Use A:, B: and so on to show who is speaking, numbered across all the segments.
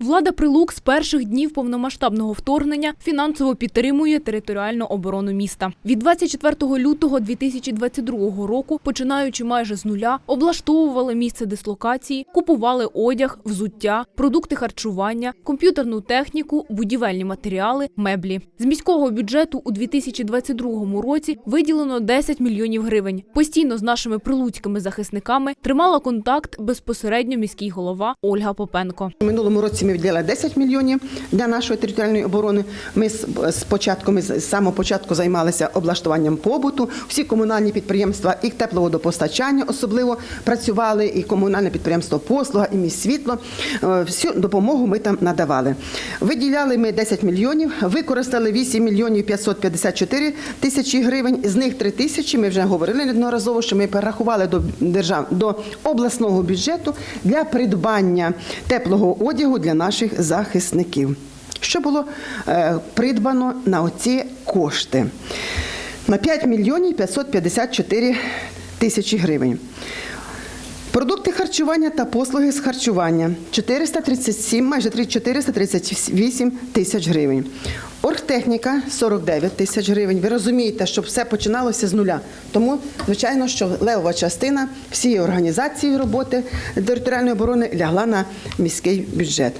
A: Влада Прилук з перших днів повномасштабного вторгнення фінансово підтримує територіальну оборону міста. Від 24 лютого 2022 року, починаючи майже з нуля, облаштовували місце дислокації, купували одяг, взуття, продукти харчування, комп'ютерну техніку, будівельні матеріали, меблі. З міського бюджету у 2022 році виділено 10 мільйонів гривень. Постійно з нашими прилуцькими захисниками тримала контакт безпосередньо міський голова Ольга Попенко.
B: Минулому році ми виділяли 10 мільйонів для нашої територіальної оборони. Ми з ми з самого початку займалися облаштуванням побуту. Всі комунальні підприємства і тепловодопостачання особливо працювали, і комунальне підприємство послуга, і міст світло. Е, Всю допомогу ми там надавали. Виділяли ми 10 мільйонів, використали 8 мільйонів 554 тисячі гривень. З них 3 тисячі. Ми вже говорили неодноразово, що ми перерахували до держав до обласного бюджету для придбання теплого одягу для наших захисників. Що було е, придбано на оці кошти? На 5 мільйонів 554 тисячі гривень. Продукти харчування та послуги з харчування 437, майже - 438 тисяч гривень. Оргтехніка 49 тисяч гривень. Ви розумієте, що все починалося з нуля. Тому, звичайно, що левова частина всієї організації роботи територіальної оборони лягла на міський бюджет.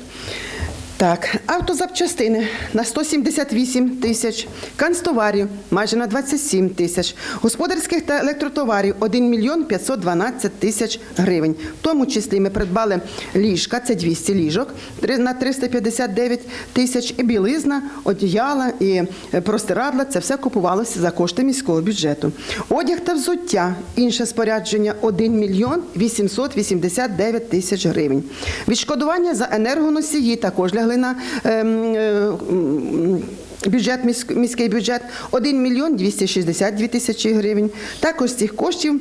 B: Так, автозапчастини на 178 тисяч, канцтоварів майже на 27 тисяч, господарських та електротоварів 1 мільйон 512 тисяч гривень. В тому числі ми придбали ліжка, це 200 ліжок на 359 тисяч, і білизна, одіяла і е, простирадла. Це все купувалося за кошти міського бюджету. Одяг та взуття, інше спорядження 1 мільйон 889 тисяч гривень. Відшкодування за енергоносії також лягли на ем, е, бюджет, міськ- міський бюджет 1 мільйон 262 тисячі гривень. Також з цих коштів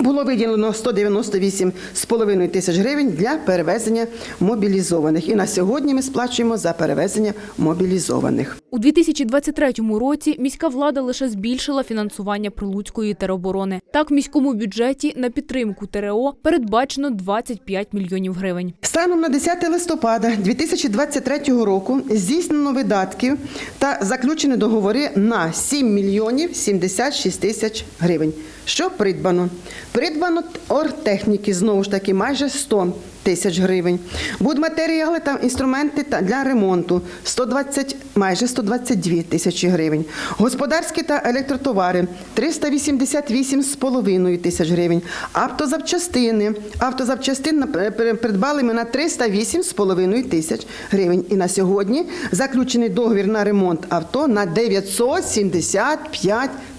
B: було виділено 198,5 тисяч гривень для перевезення мобілізованих. І на сьогодні ми сплачуємо за перевезення мобілізованих.
A: У 2023 році міська влада лише збільшила фінансування прилуцької тероборони. Так, в міському бюджеті на підтримку ТРО передбачено 25 мільйонів гривень.
B: Станом на 10 листопада 2023 року здійснено видатків та заключені договори на 7 мільйонів 76 тисяч гривень. Що придбано? Придбано оргтехніки, знову ж таки, майже 100 тисяч гривень. Будматеріали та інструменти для ремонту 120, майже 122 тисячі гривень. Господарські та електротовари 388,5 тисяч гривень. Автозапчастини. Автозапчастин е, придбали ми на 308,5 тисяч гривень. І на сьогодні заключений договір на ремонт авто на 975 тисяч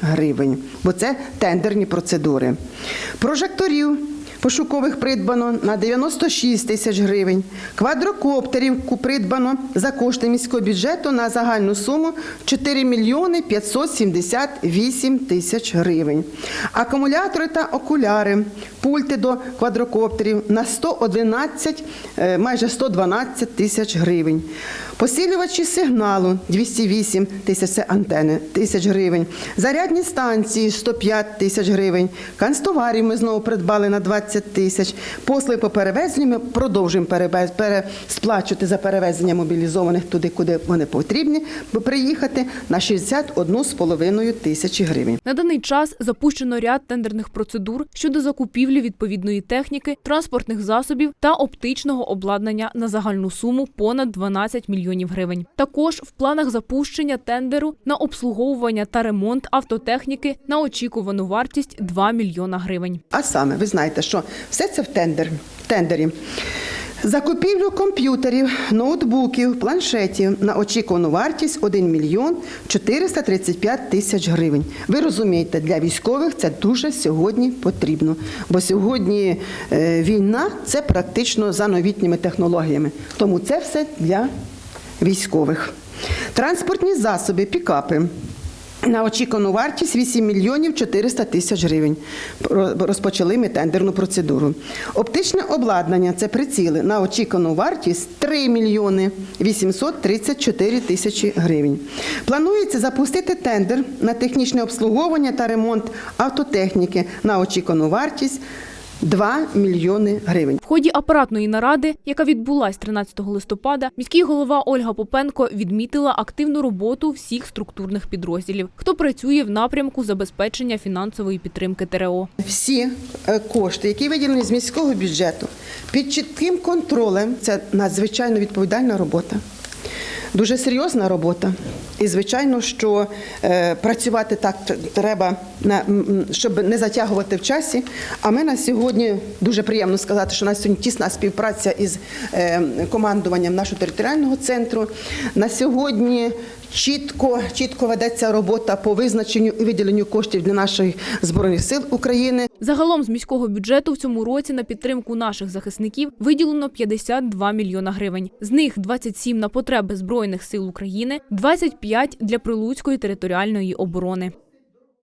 B: гривень, бо це тендерні процедури. Прожекторів пошукових придбано на 96 тисяч гривень. Квадрокоптерів придбано за кошти міського бюджету на загальну суму 4 мільйони 578 тисяч гривень. Акумулятори та окуляри, пульти до квадрокоптерів на 111, е, майже 112 тисяч гривень. Посилювачі сигналу 208 тисяч антени тисяч гривень. Зарядні станції 105 тисяч гривень. Канцтоварів ми знову придбали на 20 тисяч. Послуги по перевезенню ми продовжуємо пересплачувати за перевезення мобілізованих туди, куди вони потрібні, бо приїхати на 61,5 тисячі гривень.
A: На даний час запущено ряд тендерних процедур щодо закупівлі відповідної техніки, транспортних засобів та оптичного обладнання на загальну суму понад 12 мільйонів гривень. Також в планах запущення тендеру на обслуговування та ремонт автотехніки на очікувану вартість 2 мільйона гривень.
B: А саме, ви знаєте, що все це в тендер, тендері. Закупівлю комп'ютерів, ноутбуків, планшетів на очікувану вартість 1 мільйон 435 тисяч гривень. Ви розумієте, для військових це дуже сьогодні потрібно. Бо сьогодні е, війна це практично за новітніми технологіями. Тому це все для військових. Транспортні засоби, пікапи. На очікувану вартість 8 мільйонів 400 тисяч гривень. Розпочали ми тендерну процедуру. Оптичне обладнання це приціли на очікувану вартість 3 мільйони 834 тисячі гривень. Планується запустити тендер на технічне обслуговування та ремонт автотехніки на очікувану вартість 2 мільйони гривень.
A: В ході апаратної наради, яка відбулась 13 листопада, міський голова Ольга Попенко відмітила активну роботу всіх структурних підрозділів, хто працює в напрямку забезпечення фінансової підтримки ТРО.
B: Всі е, кошти, які виділені з міського бюджету, під чітким контролем це надзвичайно відповідальна робота. Дуже серйозна робота. І звичайно, що е, працювати так треба, на, щоб не затягувати в часі. А ми на сьогодні дуже приємно сказати, що у нас сьогодні тісна співпраця із е, командуванням нашого територіального центру. На сьогодні чітко, чітко ведеться робота по визначенню і виділенню коштів для наших збройних сил України.
A: Загалом з міського бюджету в цьому році на підтримку наших захисників виділено 52 мільйона гривень. З них 27 на потреби збройних сил України, 25 для прилуцької територіальної оборони.